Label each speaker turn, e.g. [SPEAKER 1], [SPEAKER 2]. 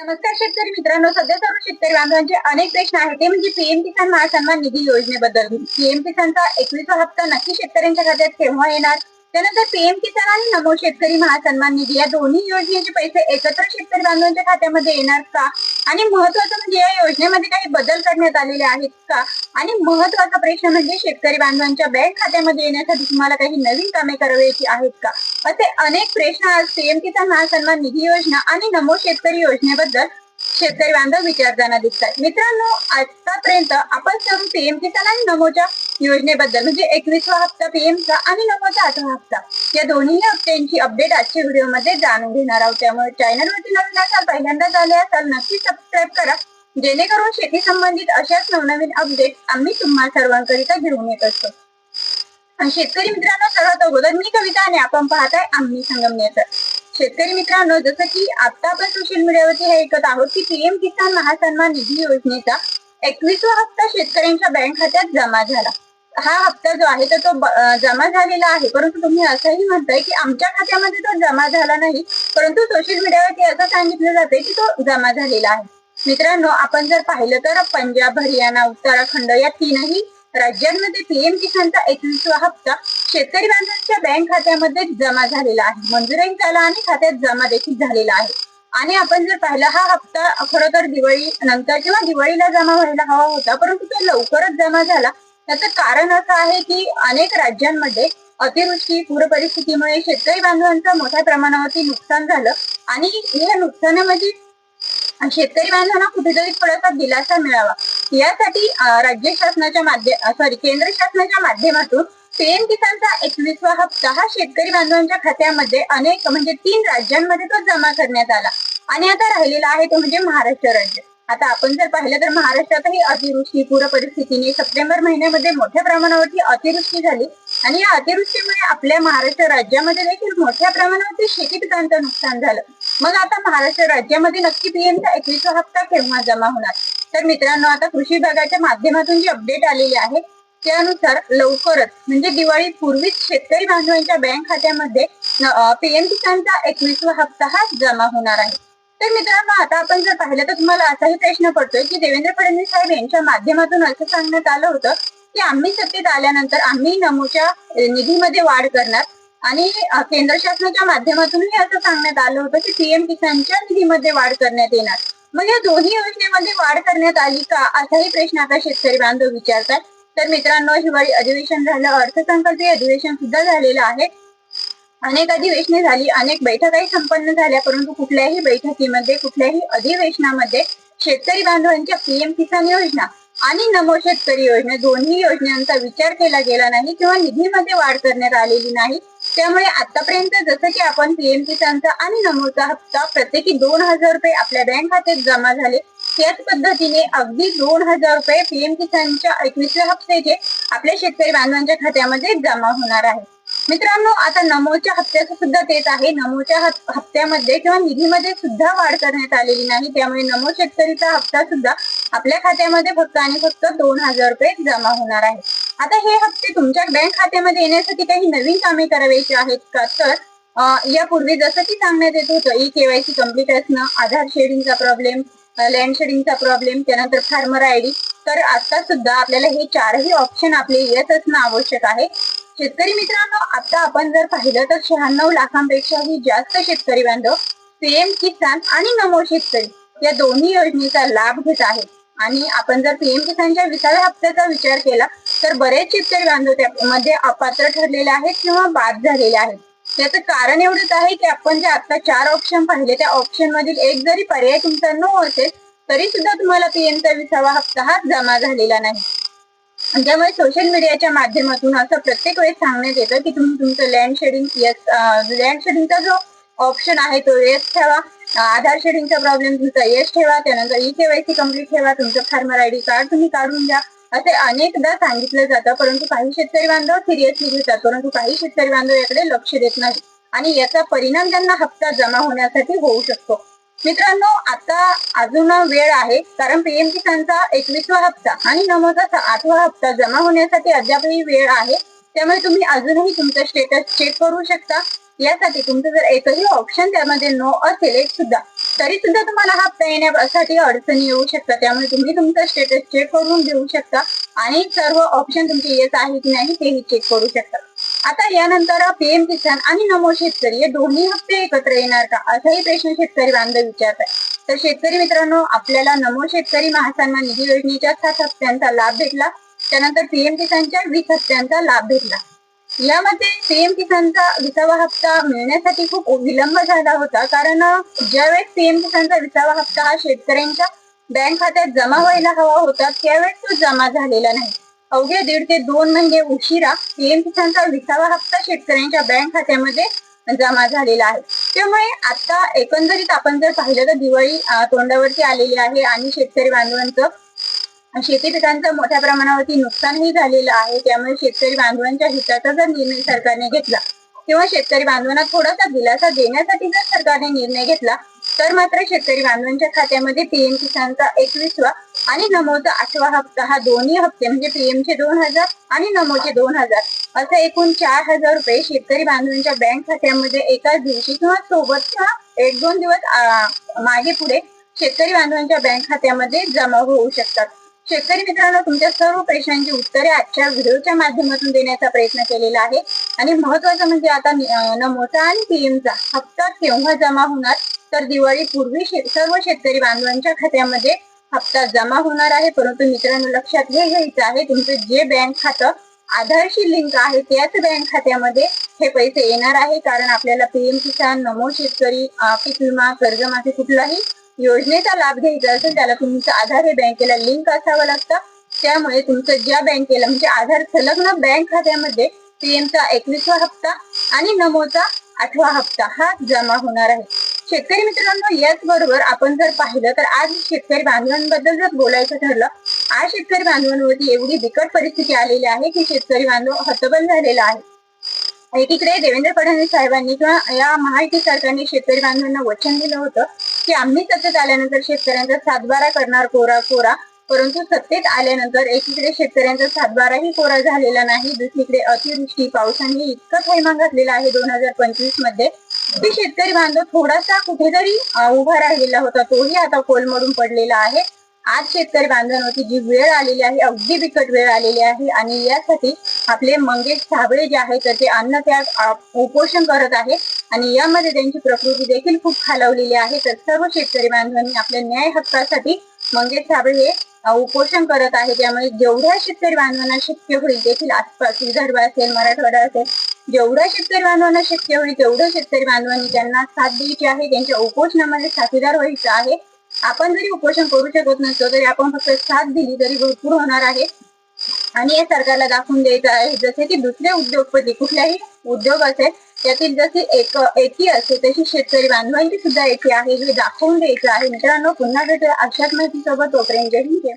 [SPEAKER 1] नमस्कार शेतकरी मित्रांनो सध्या सर्व शेतकरी बांधवांचे अनेक प्रश्न आहेत. ते म्हणजे पीएम किसान महासन्मान निधी योजनेबद्दल. पीएम किसानचा एकवीसवा हप्ता नक्की शेतकऱ्यांच्या खात्यात केव्हा येणार? त्यानंतर पीएम किसान आणि नमो शेतकरी महासन्मान निधी या दोन्ही योजनेचे पैसे एकत्र शेतकरी बांधवांच्या खात्यामध्ये येणार का? आणि महत्वाचं म्हणजे या योजनेमध्ये काही बदल करण्यात आलेले आहेत का? आणि महत्त्वाचा प्रश्न म्हणजे शेतकरी बांधवांच्या बँक खात्यामध्ये येण्यासाठी तुम्हाला काही नवीन कामे करावयाची आहेत का? असे अनेक प्रश्न आज पीएम किसान महासन्मान निधी योजना आणि नमो शेतकरी योजनेबद्दल शेतकरी बांधव विचारताना दिसतात. मित्रांनो आतापर्यंत आपण सर्व पीएम किसान आणि नमोच्या योजनेबद्दल म्हणजे एकवीसवा हप्ता पीएमचा आणि नमोचा आठवा हप्ता या दोन्ही हप्त्यांची अपडेट आजच्या व्हिडिओमध्ये जाणून घेणार आहोत. त्यामुळे चॅनलवरती नवीन असाल पहिल्यांदा झाले असाल नक्की सबस्क्राईब करा. जेणेकरून शेती संबंधित अशाच नवनवीन अपडेट आम्ही तुम्हा सर्वांकरिता घेऊन येत असतो. शेतकरी मित्रांनो सर्वात अगोदर मी कविता आणि आपण पाहताय आम्ही संगमनेर शेतकरी मित्रांनो जसं की आता आपण सोशल मीडियावरती हे ऐकत आहोत की पीएम किसान महासन्मान निधी योजनेचा एकवीसवा हप्ता शेतकऱ्यांच्या बँक खात्यात जमा झाला. हा हप्ता जो आहे तर तो जमा झालेला आहे. परंतु तुम्ही असंही म्हणताय की आमच्या खात्यामध्ये तो जमा झाला नाही परंतु सोशल मीडियावरती असं सांगितलं जाते की तो जमा झालेला आहे. मित्रांनो आपण जर पाहिलं तर पंजाब हरियाणा उत्तराखंड या तीनही राज्यांमध्ये पीएम किसानचा एकवीसवा हप्ता शेतकरी बांधवांच्या बँक खात्यामध्ये जमा झालेला आहे. मंजुराही झाला आणि खात्यात जमा देखील झालेला आहे. आणि आपण जर पाहिला हा हप्ता खरं तर दिवाळी नंतर किंवा दिवाळीला जमा व्हायला हवा होता परंतु तो लवकरच जमा झाला. त्याचं कारण असं आहे की अनेक राज्यांमध्ये अतिवृष्टी पूर परिस्थितीमुळे शेतकरी बांधवांचं मोठ्या प्रमाणावरती नुकसान झालं. आणि या नुकसानामध्ये शेतकरी बांधवांना कुठेतरी थोडासा दिलासा मिळावा. यासाठी राज्य शासनाच्या माध्यम सॉरी केंद्र शासनाच्या माध्यमातून पीएम किसानचा एकवीसवा हप्ता हा शेतकरी बांधवांच्या खात्यामध्ये अनेक म्हणजे तीन राज्यांमध्ये तो जमा करण्यात आला. आणि आता राहिलेला आहे तो म्हणजे महाराष्ट्र राज्य. आता आपण जर पाहिलं तर महाराष्ट्रातही अतिवृष्टी पूर परिस्थितीने सप्टेंबर महिन्यामध्ये मोठ्या प्रमाणावरती अतिवृष्टी झाली. आणि या अतिवृष्टीमुळे आपल्या महाराष्ट्र राज्यामध्ये देखील मोठ्या प्रमाणावरती शेती पिकांचं नुकसान झालं. मग आता महाराष्ट्र राज्यामध्ये नक्की पीएमचा एकवीसवा हप्ता केव्हा जमा होणार? तर मित्रांनो आता कृषी विभागाच्या माध्यमातून जी अपडेट आलेली आहे त्यानुसार लवकरच म्हणजे दिवाळी पूर्वीच शेतकरी बांधवांच्या बँक खात्यामध्ये पीएम किसानचा एकवीसवा हप्ता हा जमा होणार आहे. तर मित्रांनो आता आपण जर पाहिलं तर तुम्हाला असाही प्रश्न पडतोय की देवेंद्र फडणवीस साहेब यांच्या माध्यमातून असं सांगण्यात आलं होतं की आम्ही सत्तेत आल्यानंतर आम्ही नमोच्या निधीमध्ये वाढ करणार आणि केंद्र शासनाच्या माध्यमातूनही असं सांगण्यात आलं होतं की पीएम किसानच्या निधीमध्ये वाढ करण्यात येणार. मग या दोन्ही योजनेमध्ये वाढ करण्यात आली का? असाही प्रश्न आता शेतकरी बांधव विचारतात. तर मित्रांनो हिवाळी अधिवेशन झालं. अर्थसंकल्पीय अधिवेशन सुद्धा झालेलं आहे. अनेक अधिवेशने झाली अनेक बैठकाही संपन्न झाल्या परंतु कुठल्याही बैठकीमध्ये कुठल्याही अधिवेशनामध्ये शेतकरी बांधवांच्या पीएम किसान योजना आणि नमो शेतकरी योजना दोन्ही योजनांचा विचार केला गेला नाही किंवा निधीमध्ये वाढ करण्यात आलेली नाही. त्यामुळे आतापर्यंत जसं की आपण पीएम किसानचा आणि नमोचा हप्ता प्रत्येकी दोन हजार रुपये आपल्या बँक खात्यात जमा झाले. त्याच पद्धतीने अगदी दोन हजार रुपये पीएम किसानच्या एकवीसव्या हप्त्याचे आपल्या शेतकरी बांधवांच्या खात्यामध्ये जमा होणार आहे. मित्रांनो आता नमोच्या हप्त्याचं सुद्धा तेच आहे. नमोच्या हप्त्यामध्ये किंवा निधीमध्ये सुद्धा वाढ करण्यात आलेली नाही. त्यामुळे नमो शेतकरीचा हप्ता सुद्धा आपल्या खात्यामध्ये फक्त आणि फक्त दोन हजार रुपये जमा होणार आहे. आता हे हप्ते तुमच्या बँक खात्यामध्ये येण्यासाठी काही नवीन कामे करायची आहेत का? तर यापूर्वी जसं की सांगण्यात येत होतं ई केवायसी कंप्लीट असणं आधार शेडिंगचा प्रॉब्लेम लँड शेडिंगचा प्रॉब्लेम त्यानंतर फार्मर आय डी तर आता सुद्धा आपल्याला हे चारही ऑप्शन आपले येत असणं आवश्यक आहे. शेतकरी मित्रांनो आता आपण जर पाहिलं तर शहाण्णव लाखांपेक्षाही जास्त शेतकरी बांधव पीएम किसान आणि नमो शेतकरी या दोन्ही योजनेचा लाभ घेत आहेत. आणि आपण जर पीएम किसानच्या विसाव्या हप्त्याचा विचार केला तर बरेच शेतकरी बांधव त्यामध्ये अपात्र ठरलेले आहेत किंवा बाद झालेले आहेत. त्याचं कारण एवढंच आहे की आपण जे आता चार ऑप्शन पाहिले त्या ऑप्शन मधील एक जरी पर्याय तुमचा नो असेल तरी सुद्धा तुम्हाला पीएमचा विसावा हप्ता हा जमा झालेला नाही. त्यामुळे सोशल मीडियाच्या माध्यमातून असं प्रत्येक वेळेस सांगण्यात येतं की तुम्ही तुमचं लँड शेडिंग यस लँड शेडिंगचा जो ऑप्शन आहे तो येस ठेवा. आधार शेडिंगचा प्रॉब्लेम तुमचा येस ठेवा. त्यानंतर ई केवायसी कंप्लीट ठेवा. तुमचं फार्मर आय डी कार्ड तुम्ही काढून द्या असे अनेकदा सांगितलं जातं परंतु काही शेतकरी बांधव सिरियसली घेतात परंतु काही शेतकरी बांधव याकडे लक्ष देत नाही आणि याचा परिणाम त्यांना हप्ता जमा होण्यासाठी होऊ शकतो. मित्रांनो आता अजून वेळ आहे कारण पीएम किसानचा एकवीसवा हप्ता आणि नमोचा आठवा हप्ता जमा होण्यासाठी अद्यापही वेळ आहे. त्यामुळे तुम्ही अजूनही तुमचा स्टेटस चेक करू शकता. यासाठी तुमचं जर एकही ऑप्शन त्यामध्ये नो असेल एक सुद्धा तरी सुद्धा तुम्हाला हप्ता येण्यासाठी अडचणी येऊ शकतात. त्यामुळे तुम्ही तुमचा स्टेटस चेक करून देऊ शकता आणि सर्व ऑप्शन तुमचे येत आहे की नाही तेही चेक करू शकता. आता यानंतर पीएम किसान आणि नमो शेतकरी हे दोन्ही हप्ते एकत्र येणार का? असाही प्रश्न शेतकरी बांधव विचारतात तर शेतकरी मित्रांनो आपल्याला नमो शेतकरी महासन्मान निधी योजनेच्या सात हप्त्यांचा लाभ भेटला. त्यानंतर पीएम किसानच्या वीस हप्त्यांचा लाभ भेटला. यामध्ये पीएम किसानचा विसावा हप्ता मिळण्यासाठी खूप विलंब झाला होता. कारण ज्यावेळेस पीएम किसानचा विसावा हप्ता हा शेतकऱ्यांच्या बँक खात्यात जमा व्हायला हवा होता त्यावेळेस तो जमा झालेला नाही. अवघे दीड ते दोन महिने उशिरा पीएम किसानचा विसावा हप्ता शेतकऱ्यांच्या बँक खात्यामध्ये जमा झालेला आहे. त्यामुळे आता एकंदरीत आपण जर पाहिलं तर दिवाळी तोंडावरती आलेली आहे आणि शेतकरी बांधवांचं शेती पिकांचं मोठ्या प्रमाणावरती नुकसानही झालेलं आहे. त्यामुळे शेतकरी बांधवांच्या हिताचा जर निर्णय सरकारने घेतला किंवा शेतकरी बांधवांना थोडासा दिलासा देण्यासाठी जर सरकारने निर्णय घेतला तर मात्र शेतकरी बांधवांच्या खात्यामध्ये पीएम किसानचा एकवीसवा आणि नमोचा आठवा हप्ता हा दोन्ही हप्ते म्हणजे पीएम चे दोन हजार आणि नमोचे दोन हजार असं एकूण चार हजार रुपये शेतकरी बांधवांच्या बँक खात्यामध्ये एकाच दिवशी किंवा सोबत एक दोन दिवस मागे पुढे शेतकरी बांधवांच्या बँक खात्यामध्ये जमा होऊ शकतात. शेतकरी मित्रांनो तुमच्या सर्व प्रश्नांची उत्तरे आजच्या व्हिडिओच्या माध्यमातून देण्याचा प्रयत्न केलेला आहे. आणि महत्वाचं म्हणजे आता नमोचा आणि पीएमचा हप्ता केव्हा जमा होणार? तर दिवाळी पूर्वी सर्व शेतकरी बांधवांच्या खात्यामध्ये हप्ता जमा होणार आहे. परंतु मित्रांनो लक्षात हे घ्यायचं आहे तुमचं जे बँक खातं आधारशी लिंक आहे त्याच बँक खात्यामध्ये हे पैसे येणार आहे. कारण आपल्याला पीएम किसान नमो शेतकरी पीक विमा कर्जमाफी कुठलाही योजनेचा लाभ घ्यायचा असेल त्याला तुमचं आधार हे बँकेला लिंक असावं लागतं. त्यामुळे तुमचं ज्या बँकेला म्हणजे आधार संलग्न बँक खात्यामध्ये पीएमचा एकवीसवा हप्ता आणि नमोचा आठवा हप्ता हा जमा होणार आहे. शेतकरी मित्रांनो याच बरोबर आपण जर पाहिलं तर आज शेतकरी बांधवांबद्दल जर बोलायचं ठरलं आज शेतकरी बांधवांवरती एवढी बिकट परिस्थिती आलेली आहे की शेतकरी बांधव हतबल झालेला आहे. एकीकडे देवेंद्र फडणवीस साहेबांनी किंवा या महायुती सरकारने शेतकरी बांधवांना वचन दिलं होतं की आम्ही सत्तेत आल्यानंतर शेतकऱ्यांचा सातबारा करणार कोरा कोरा परंतु सत्तेत आल्यानंतर एकीकडे शेतकऱ्यांचा सातबाराही कोरा झालेला नाही दुसरीकडे अतिवृष्टी पावसाने इतकं थैमान घातलेला आहे दोन हजार पंचवीसमध्ये की शेतकरी बांधव थोडासा कुठेतरी उभा राहिलेला होता तोही आता कोलमडून पडलेला आहे. आज शेतकरी बांधवांवरती जी वेळ आलेली आहे अगदी बिकट वेळ आलेली आहे आणि यासाठी आपले मंगेश साबळे जे आहेत तर ते अन्नत्याग उपोषण करत आहे आणि यामध्ये त्यांची प्रकृती देखील खूप खालावलेली आहे. तर सर्व शेतकरी बांधवांनी आपल्या न्याय हक्कासाठी मंगेश साबळे हे उपोषण करत आहे. त्यामुळे जेवढ्या शेतकरी बांधवांना शक्य होईल देखील आसपास विदर्भ असेल मराठवाडा असेल जेवढ्या शेतकरी बांधवांना शक्य होईल तेवढ्या शेतकरी बांधवांनी त्यांना साथ द्यायची आहे. त्यांच्या उपोषणामध्ये साथीदार व्हायचं आहे. आपण जरी उपोषण करू शकत नसतो तरी आपण फक्त साथ दिली तरी भरपूर होणार आहे. आणि या सरकारला दाखवून द्यायचं आहे जसे की दुसरे उद्योगपती कुठल्याही उद्योग असेल त्यातील जशी एक एकी असते तशी शेतकरी बांधवांची सुद्धा एकी आहे हे दाखवून द्यायचं आहे. मित्रांनो पुन्हा भेटूया अशाच माहिती सोबत तोपर्यंत जय हिंद.